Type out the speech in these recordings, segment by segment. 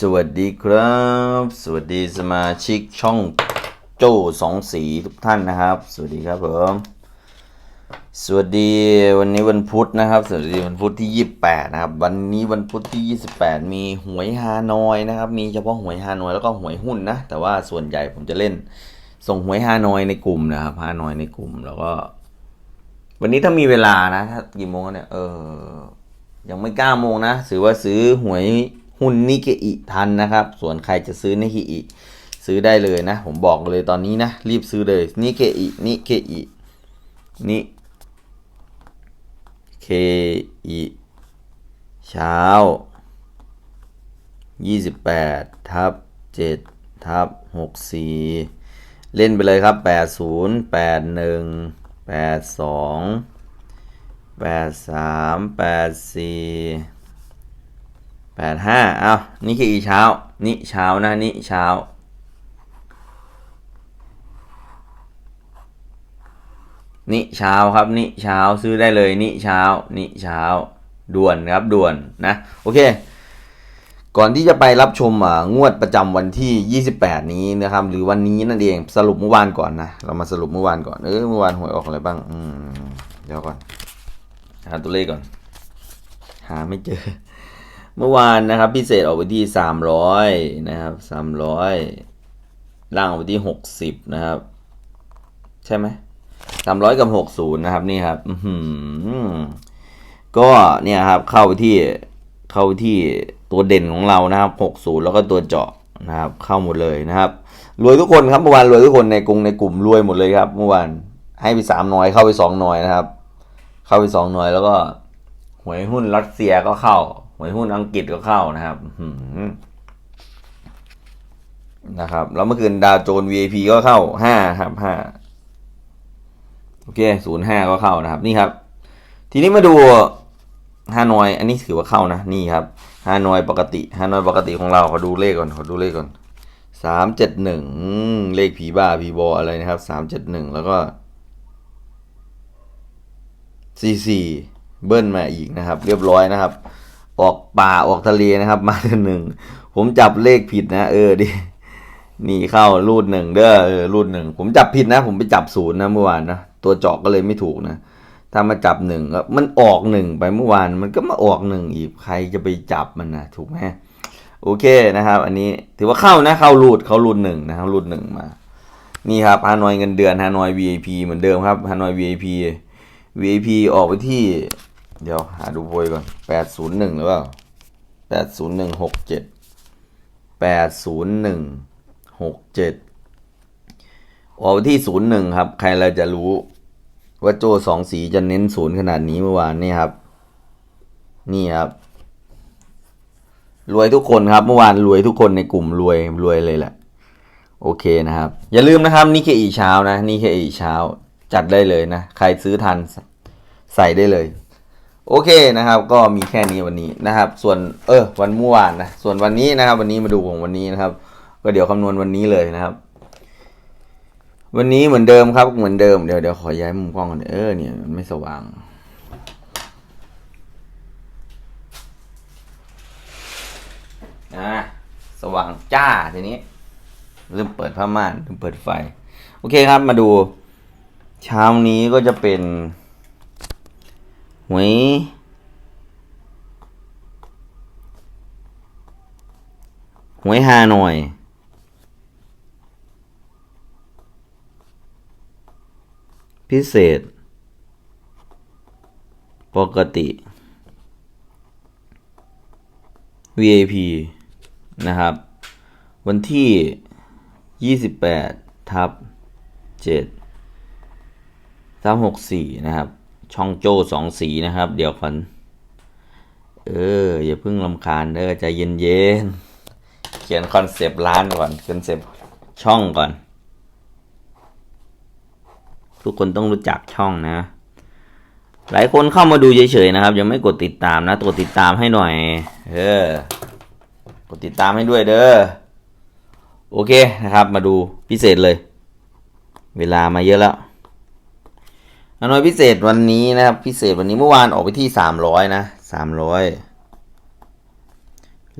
สวัสดีครับ สวัสดีสมาชิกช่องโจ้สองสีทุกท่านนะครับ สวัสดีครับผมสวัสดีวันนี้วันพุธนะครับ สวัสดีวันพุธที่28นะครับ วันนี้วันพุธที่28มีหวยฮานอยนะครับ มีเฉพาะหวยฮานอยแล้วก็หวยหุ้นนะ แต่ว่าส่วนใหญ่ผมจะเล่น ส่งหวยฮานอยในกลุ่มนะครับฮานอยในกลุ่มแล้วก็ วันนี้ถ้ามีเวลานะถ้ากี่โมงเนี่ยเออยังไม่เก้าโมงนะถือว่าซื้อหวย หุ้นนิเคอิทันนะครับ ส่วนใครจะซื้อนิเคอิซื้อได้เลยนะ ผมบอกเลยตอนนี้นะ รีบซื้อเลยนิเคอินิเคอินิเคอิเช้า 28 ทับ 7 ทับ 64 เล่นไปเลยครับ 80 81 82แปดสาม แปดห้าเอานี่คืออีเช้า นี่เช้านะ นี่เช้า นี่เช้าครับ นี่เช้าซื้อได้เลย นี่เช้า นี่เช้า ด่วนครับ ด่วนนะ โอเค ก่อนที่จะไปรับชมอ่างวดประจำวันที่ 28 นี้นะครับ หรือวันนี้นั่นเอง สรุปเมื่อวานก่อนนะ เรามาสรุปเมื่อวานก่อน เออ เมื่อวานหวยออกอะไรบ้าง อืม เดี๋ยวก่อน หาตัวเลขก่อน หาไม่เจอ เมื่อวานนะครับพิเศษออกไปที่สามร้อยนะครับสามร้อยล่างออกไปที่หกสิบนะครับ ใช่ไหมสามร้อยกับหกศูนย์นะครับนี่ครับอือหือก็เนี่ยครับเข้าไปที่เข้าไปที่ตัวเด่นของเรานะครับหกศูนย์แล้วก็ตัวเจาะนะครับ เข้าหมดเลยนะครับรวยทุกคนครับเมื่อวานรวยทุกคนในกรุงในกลุ่มรวยหมดเลยครับ เมื่อวานให้ไปสามหน่อยเข้าไปสองหน่อยนะครับ เข้าไปสองหน่วยแล้วก็หวยหุ้นรัสเซียก็เข้า หวยหุ้นอังกฤษก็เข้านะครับนะครับ แล้วเมื่อคืนดาวโจนส์ VIP ก็เข้าห้าครับห้าโอเคศูนย์ห้าก็เข้านะครับ นี่ครับ ทีนี้มาดูฮานอย อันนี้ถือว่าเข้านะ นี่ครับฮานอยปกติฮานอยปกติของเราขอดูเลขก่อนขอดูเลขก่อนสามเจ็ดหนึ่งเลขผีบ้าผีบออะไรนะครับสามเจ็ดหนึ่งแล้วก็ซีซีเบิ้ลมาอีกนะครับ เรียบร้อยนะครับ ออกป่าออกทะเลนะครับ มาเดือนหนึ่งผมจับเลขผิดนะ เออดินี่เข้ารูดหนึ่งเด้อเออรูดหนึ่งผมจับผิดนะ ผมไปจับศูนย์นะเมื่อวานนะตัวเจาะก็เลยไม่ถูกนะถ้ามาจับหนึ่งมันออกหนึ่งไปเมื่อวานมันก็มาออกหนึ่งอีกใครจะไปจับมันนะถูกไหมโอเคนะครับ อันนี้ถือว่าเข้านะเข้ารูดเข้ารูดหนึ่งนะครับรูดหนึ่งมา นี่ครับฮานอยเงินเดือนฮานอย VIP เหมือนเดิมครับฮานอย VIP VIP ออกไปที่ เดี๋ยวหาดูโพยก่อน801หนึ่งหรือเปล่า80167 80167ออกไปดศูนย์หนึ่งหกเจ็ดออกที่01ครับ ใครเราจะรู้ ว่าโจสองสีจะเน้นศูนย์ขนาดนี้เมื่อวานนี่ครับ นี่ครับ รวยทุกคนครับ เมื่อวานรวยทุกคนในกลุ่มรวยรวยเลยแหละ โอเคนะครับ อย่าลืมนะครับนี่แค่อีเช้านะนี่แค่อีเช้า จัดได้เลยนะ ใครซื้อทันใส่ได้เลย โอเคนะครับ ก็มีแค่นี้วันนี้นะครับ ส่วนเออ วันเมื่อวานนะส่วนวันนี้นะครับ วันนี้มาดูของวันนี้นะครับ ก็เดี๋ยวคำนวณวันนี้เลยนะครับ วันนี้เหมือนเดิมครับเหมือนเดิมเดี๋ยวเดี๋ยวขอย้ายมุมกล้องก่อนเออเนี่ยมันไม่สว่างอ่าสว่างจ้าทีนี้ เริ่มเปิดผ้าม่านเริ่มเปิดไฟ โอเคครับมาดู เช้านี้ก็จะเป็น หวยหวยฮานอย พิเศษ ปกติ VIP นะครับ วันที่ 28 ทับ7ทับ64 นะครับ ช่องโจ้สองสีนะครับ เดี๋ยวก่อนเออ อย่าเพิ่งลำคาญเด้อใจเย็นๆเขียนคอนเซปต์ร้านก่อนคอนเซปต์ช่องก่อน ทุกคนต้องรู้จักช่องนะ หลายคนเข้ามาดูเฉยๆนะครับ ยังไม่กดติดตามนะกดติดตามให้หน่อย เออ กดติดตามให้ด้วยเด้อโอเคนะครับ มาดูพิเศษเลย เวลามาเยอะแล้ว อนอยพิเศษวันนี้นะครับ พิเศษวันนี้เมื่อวานออกไปที่สามร้อยนะสามร้อย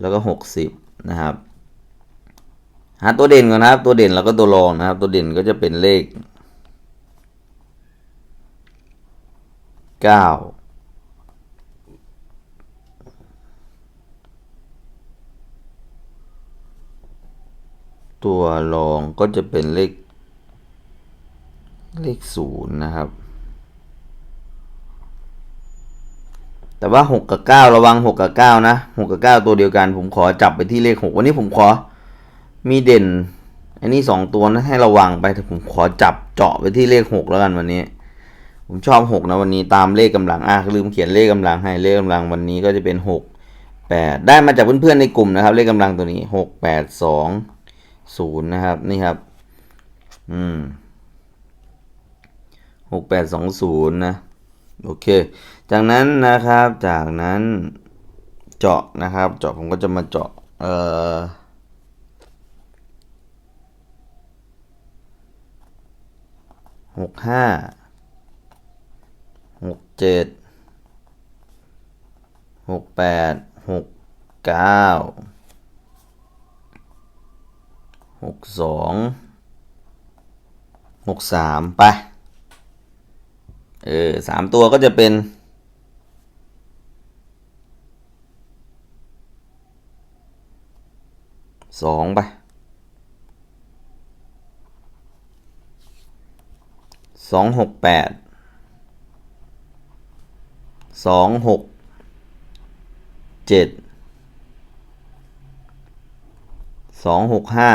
แล้วก็หกสิบนะครับหาตัวเด่นก่อนนะครับ ตัวเด่นแล้วก็ตัวรองนะครับ ตัวเด่นก็จะเป็นเลขเก้าตัวรองก็จะเป็นเลข เลขศูนย์นะครับ แต่ว่าหกกับเก้าระวังหกกับเก้านะหกกับเก้าตัวเดียวกัน ผมขอจับไปที่เลขหกวันนี้ผมขอมีเด่น อันนี้สองตัวนะให้ระวังไปแต่ผมขอจับเจาะไปที่เลขหกแล้วกันวันนี้ ผมชอบหกนะวันนี้ตามเลขกำลังอะลืมเขียนเลขกำลังให้เลขกำลังวันนี้ก็จะเป็นหกแปดได้มาจากเพื่อนๆในกลุ่มนะครับ เลขกำลังตัวนี้หกแปดสองศูนย์นะครับนี่ครับ อืมหกแปดสองศูนย์นะ โอเค จากนั้นนะครับ จากนั้นเจาะนะครับ เจาะผมก็จะมาเจาะ เอ่อ หกห้า หกเจ็ด หกแปด หกเก้า หกสอง หกสามไป เออสามตัวก็จะเป็นสองไปสองหกแปดสองหกเจ็ดสองหกห้า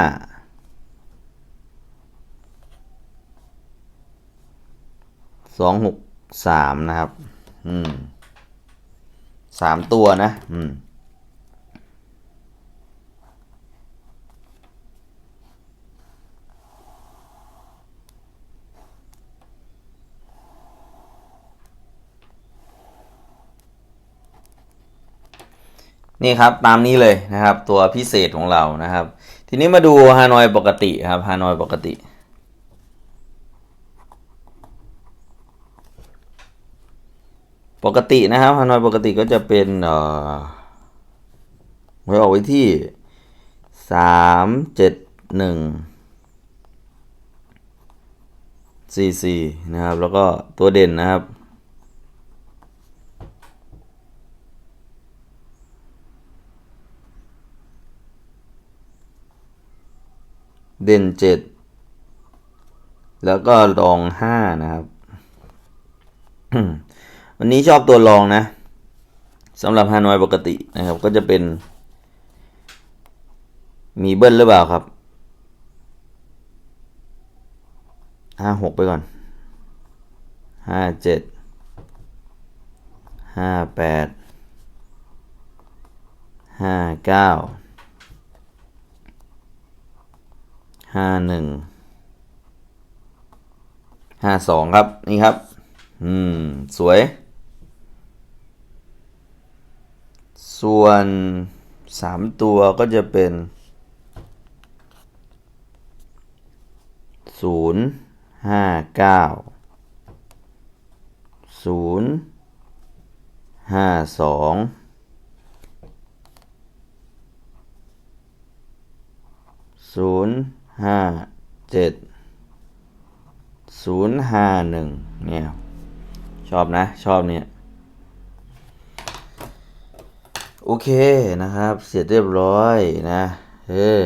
สองหกสามนะครับ อืมสามตัวนะ อืมนี่ครับตามนี้เลยนะครับ ตัวพิเศษของเรานะครับ ทีนี้มาดูฮานอยปกติครับฮานอยปกติ ปกตินะครับฮานอยปกติก็จะเป็นเอ่อไว้ออกไว้ที่สามเจ็ดหนึ่งสี่สี่นะครับ แล้วก็ตัวเด่นนะครับเด่นเจ็ดแล้วก็รองห้านะครับ วันนี้ชอบตัวรองนะสำหรับฮานอยปกตินะครับ ก็จะเป็น มีเบิ้ลหรือเปล่าครับห้าหกไปก่อนห้าเจ็ดห้าแปดห้าเก้าห้าหนึ่งห้าสองครับ นี่ครับ อืม สวย ส่วนสามตัวก็จะเป็นศูนย์ห้าเก้าศูนย์ห้าสองศูนย์ห้าเจ็ดศูนย์ห้าหนึ่งเนี่ย ชอบนะ ชอบเนี่ย โอเคนะครับ เสร็จเรียบร้อยนะเออ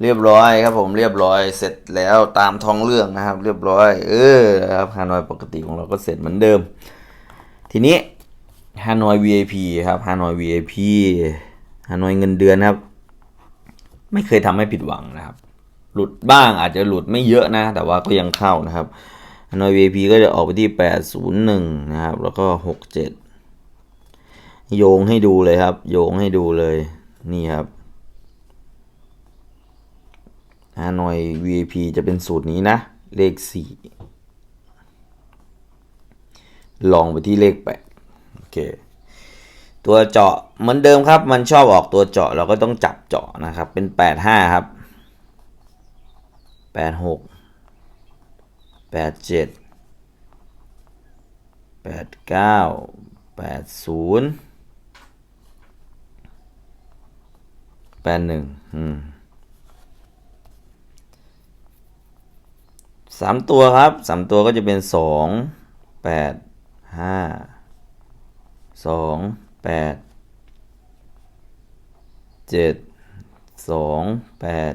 เรียบร้อยครับผมเรียบร้อยเสร็จแล้วตามท้องเรื่องนะครับ เรียบร้อย เออนะครับฮานอยปกติของเราก็เสร็จเหมือนเดิม ทีนี้ฮานอย VIP ครับฮานอย VIP ฮานอยเงินเดือนครับ ไม่เคยทำให้ผิดหวังนะครับ หลุดบ้างอาจจะหลุดไม่เยอะนะ แต่ว่าก็ยังเข้านะครับนอย VIP ก็จะออกไปที่ 801 นะครับ แล้วก็ 67 โยงให้ดูเลยครับ โยงให้ดูเลย นี่ครับฮานอย VIP จะเป็นสูตรนี้นะ เลข 4 ลองไปที่เลข 8 โอเค ตัวเจาะเหมือนเดิมครับ มันชอบออกตัวเจาะเราก็ต้องจับเจาะนะครับ เป็น 85 ครับ 86แปดเจ็ดแปดเก้าแปดศูนย์แปดหนึ่งอืมสามตัวครับสามตัวก็จะเป็นสองแปดห้าสอง แปดเจ็ดสองแปด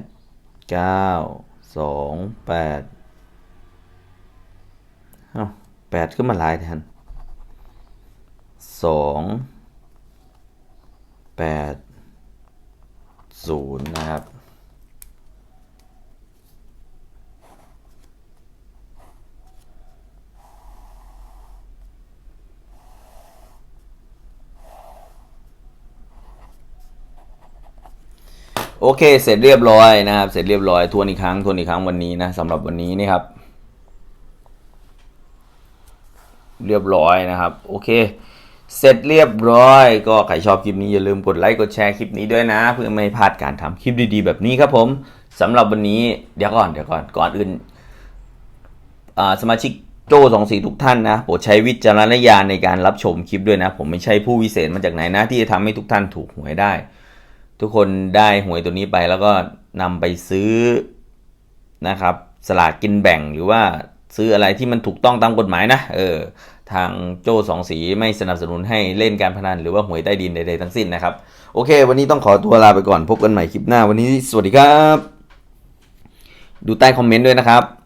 เก้าสองแปดเอ้าแปดก็มาหลายแทนสองแปดศูนย์นะครับ โอเค เสร็จเรียบร้อยนะครับ เสร็จเรียบร้อยทวนอีกครั้งทวนอีกครั้งวันนี้นะสำหรับวันนี้นี่ครับ เรียบร้อยนะครับ โอเค เสร็จเรียบร้อย ก็ใครชอบคลิปนี้อย่าลืมกดไลค์กดแชร์คลิปนี้ด้วยนะ เพื่อไม่พลาดการทำคลิปดีๆ แบบนี้ครับผมสำหรับวันนี้เดี๋ยวก่อนเดี๋ยวก่อนก่อนอื่นสมาชิกโจ้สองสีทุกท่านนะโปรดใช้วิจารณญาณในการรับชมคลิปด้วยนะ ผมไม่ใช่ผู้วิเศษมาจากไหนนะ ที่จะทำให้ทุกท่านถูกหวยได้ ทุกคนได้หวยตัวนี้ไปแล้วก็นำไปซื้อนะครับสลากกินแบ่งหรือว่าซื้ออะไรที่มันถูกต้องตามกฎหมายนะเออทางโจ้สองสีไม่สนับสนุนให้เล่นการพนันหรือว่าหวยใต้ดินใดๆทั้งสิ้นนะครับ โอเค วันนี้ต้องขอตัวลาไปก่อนพบกันใหม่คลิปหน้า วันนี้สวัสดีครับ ดูใต้คอมเมนต์ด้วยนะครับ